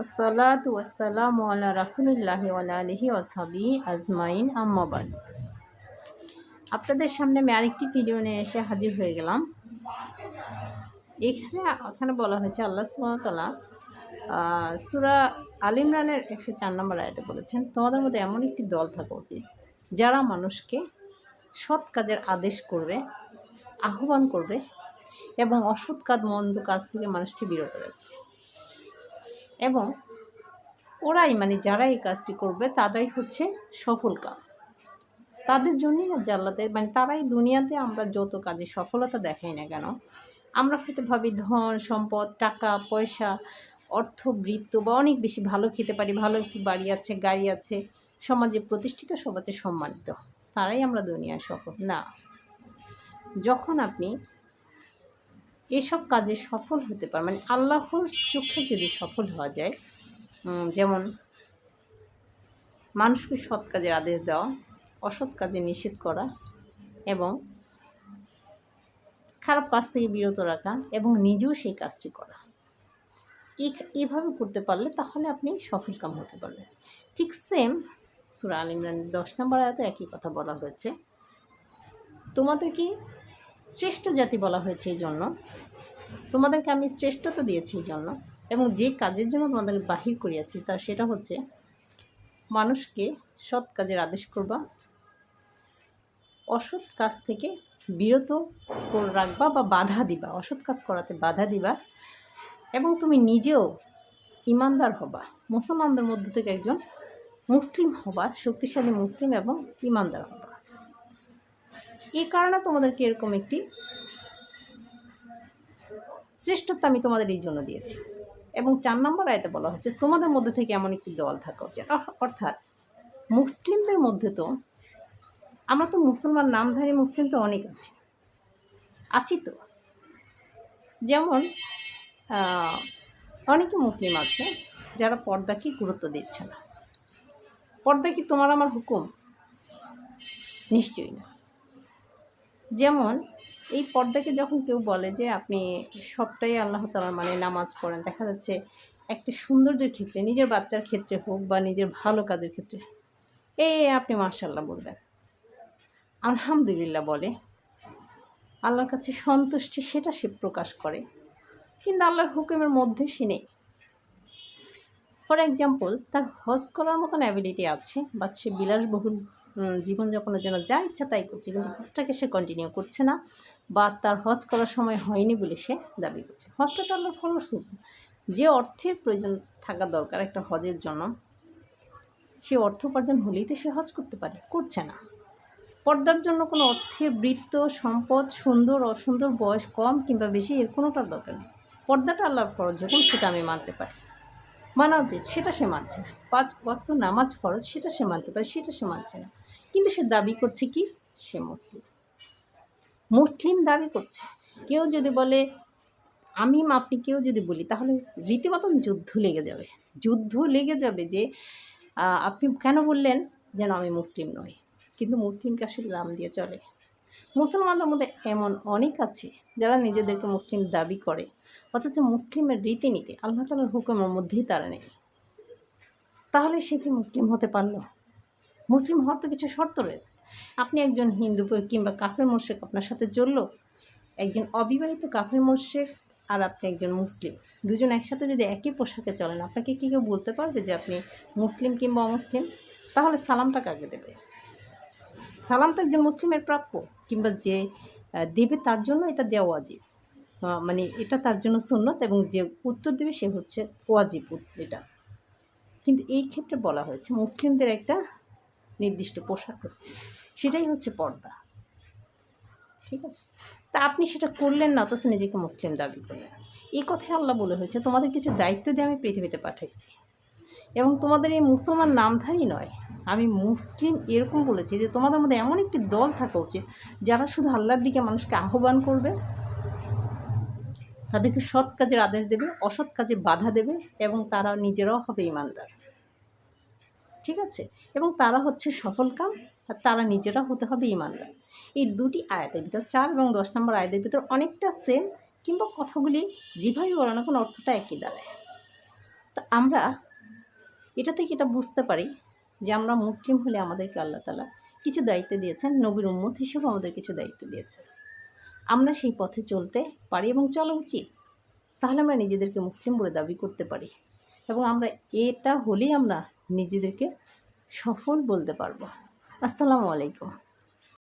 আসসালাতু ওয়াসসালামু আলা রাসুলিল্লাহি ওয়ালা আলিহি আজমাইন আম্মাবাদ আপনাদের সামনে আমি আরেকটি ভিডিও নিয়ে এসে হাজির হয়ে গেলাম। এখানে, ওখানে বলা হয়েছে আল্লাহ সুমতলা সুরা আল ইমরানের একশো চার নম্বর আয়তে বলেছেন, তোমাদের মধ্যে এমন একটি দল থাকা উচিত, যারা মানুষকে সৎ কাজের আদেশ করবে, আহ্বান করবে এবং অসৎ কাজ, মন্দ কাজ থেকে মানুষকে বিরত রাখবে। এবং ওরাই মানে যারা এই কাজটি করবে, তারাই হচ্ছে সফল কাম। তাদের জন্যই না জাল্লাতে মানে তারাই দুনিয়াতে আমরা যত কাজে সফলতা দেখাই না কেন, আমরা হয়তো ভাবি ধন, সম্পদ, টাকা, পয়সা, অর্থ, বৃত্ত বা অনেক বেশি ভালো খেতে পারি, ভালো একটি বাড়ি আছে, গাড়ি আছে, সমাজে প্রতিষ্ঠিত, সমাজে সম্মানিত, তারাই আমরা দুনিয়ায় সফল। না। যখন আপনি এসব কাজে সফল হতে পারে। মানে আল্লাহর চোখে যদি সফল হওয়া যায় যেমন মানুষকে সৎ কাজের আদেশ দেওয়া, অসৎ কাজে নিষেধ করা এবং খারাপ কাজ থেকে বিরত রাখা এবং নিজেও সেই কাজটি করা। এভাবে করতে পারলে তাহলে আপনি সফল কাম হতে পারবেন। ঠিক সেম সুরা আল ইমরানের দশ নম্বর আয়ত একই কথা বলা হয়েছে। তোমাদেরকে শ্রেষ্ঠ জাতি বলা হয়েছে এই জন্য। তোমাদেরকে আমি শ্রেষ্ঠত্ব দিয়েছি এই জন্য। এবং যে কাজের জন্য তোমাদের বাহির করিয়াছি তা সেটা হচ্ছে মানুষকে সৎ কাজের আদেশ করবা, অসৎ কাজ থেকে বিরত রাখবা বা বাধা দিবা, অসৎ কাজ করাতে বাধা দিবা। এবং তুমি নিজেও ইমানদার হবা। মুসলমানদের মধ্যে থেকে একজন মুসলিম হবা, শক্তিশালী মুসলিম এবং ইমানদার হবা। এই কারণে তোমাদেরকে এরকম একটি শ্রেষ্ঠত্ব আমি তোমাদের এই জন্য দিয়েছি। এবং চার নম্বর আয়তে বলা হচ্ছে তোমাদের মধ্যে থেকে এমন একটি দল থাকা উচিত। অর্থাৎ মুসলিমদের মধ্যে তো আমরা তো মুসলমান, নামধারী মুসলিম তো অনেক আছি। আছি তো। যেমন অনেকে মুসলিম আছে যারা পর্দাকে গুরুত্ব দিচ্ছে না। পর্দা কি তোমার আমার হুকুম? নিশ্চয়ই না। যেমন এই পর্দাকে যখন কেউ বলে যে আপনি সবটাই আল্লাহ তালার মানে নামাজ পড়েন, দেখা যাচ্ছে একটা সৌন্দর্যের ক্ষেত্রে, নিজের বাচ্চার ক্ষেত্রে হোক বা নিজের ভালো কাজের ক্ষেত্রে এই আপনি মার্শাল্লাহ বলবেন। আলহামদুলিল্লাহ বলে, আল্লাহর কাছে সন্তুষ্টি সেটা সে প্রকাশ করে। কিন্তু আল্লাহর হুকুমের মধ্যে সে নেই। ফর এক্সাম্পল, তার হজ করার মতন অ্যাবিলিটি আছে, বা সে বিলাসবহুল জীবনযাপনের জন্য যা ইচ্ছা তাই করছে, কিন্তু হজটাকে সে কন্টিনিউ করছে না, বা তার হজ করার সময় হয়নি বলে সে দাবি করছে। হজটা তো আল্লাহর ফলস যে অর্থের প্রয়োজন থাকা দরকার একটা হজের জন্য, সে অর্থ উপার্জন হলেই তো সে হজ করতে পারে, করছে না। পর্দার জন্য কোনো অর্থে বৃত্ত, সম্পদ, সুন্দর, অসুন্দর, বয়স কম কিংবা বেশি, এর কোনোটার দরকার নেই। পর্দাটা আল্লাহর ফরজ, যখন সেটা আমি মানতে পারি। মানা উচিত সেটা সে মানছে না। পাঁচ ওয়াক্ত নামাজ ফরজ, সেটা সে মানতে পারে, সেটা সে মানছে না। কিন্তু সে দাবি করছে কি? সে মুসলিম। মুসলিম দাবি করছে। কেউ যদি বলে, আমি আপনি কেউ যদি বলি, তাহলে রীতিমতন যুদ্ধ লেগে যাবে। যুদ্ধ লেগে যাবে যে আপনি কেন বললেন যেন আমি মুসলিম নই? কিন্তু মুসলিমকে আসলে নাম দিয়ে চলে। মুসলমানদের মধ্যে এমন অনেক আছে যারা নিজেদেরকে মুসলিম দাবি করে, অথচ মুসলিমের রীতিনীতি আল্লাহ তালার হুকুমের মধ্যেই তারা নেই। তাহলে সে কি মুসলিম হতে পারল? মুসলিম হওয়ার তো কিছু শর্ত রয়েছে। আপনি একজন হিন্দু কিংবা কাফের মোর্শেক আপনার সাথে চলল একজন অবিবাহিত কাফের মোর্শেক আর আপনি একজন মুসলিম। দুজন একসাথে যদি একই পোশাকে চলেন, আপনাকে কি কেউ বলতে পারবে যে আপনি মুসলিম কিংবা অমুসলিম? তাহলে সালামটা কাকে দেবে? সালাম তো একজন মুসলিমের প্রাপ্য, কিংবা যে দেবে তার জন্য এটা দেওয়া ওয়াজিব। মানে এটা তার জন্য সুন্নত এবং যে উত্তর দেবে সে হচ্ছে ওয়াজিব এটা। কিন্তু এই ক্ষেত্রে বলা হয়েছে মুসলিমদের একটা নির্দিষ্ট পোশাক হচ্ছে, সেটাই হচ্ছে পর্দা। ঠিক আছে? তা আপনি সেটা করলেন না, অথচ নিজেকে মুসলিম দাবি করলেন। এই কথাই আল্লাহ বলে হয়েছে, তোমাদের কিছু দায়িত্ব দিয়ে আমি পৃথিবীতে পাঠাইছি। এবং তোমাদের এই মুসলমান নামধারী নয় আমি মুসলিম এরকম বলেছি যে তোমাদের মধ্যে এমন একটি দল থাকা উচিত যারা শুধু আল্লাহর দিকে মানুষকে আহ্বান করবে, তাদেরকে সৎ কাজের আদেশ দেবে, অসৎ কাজে বাধা দেবে এবং তারা নিজেরাও হবে ইমানদার। ঠিক আছে? এবং তারা হচ্ছে সফল কাম, আর তারা নিজেরা হতে হবে ইমানদার। এই দুটি আয়াতের ভিতর, চার এবং দশ নম্বর আয়াতের ভিতর অনেকটা সেম কিংবা কথাগুলি যেভাবে বলো না, কোনো অর্থটা একই দাঁড়ায় তো আমরা এটা থেকে এটা বুঝতে পারি যে আমরা মুসলিম হলে আমাদেরকে আল্লাহ তালা কিছু দায়িত্ব দিয়েছেন, নবীর উম্মত হিসেবে আমাদের কিছু দায়িত্ব দিয়েছেন। আমরা সেই পথে চলতে পারি এবং চলা উচিত। তাহলে আমরা নিজেদেরকে মুসলিম বলে দাবি করতে পারি এবং আমরা এটা হলেই আমরা নিজেদেরকে সফল বলতে পারব। আসসালামু আলাইকুম।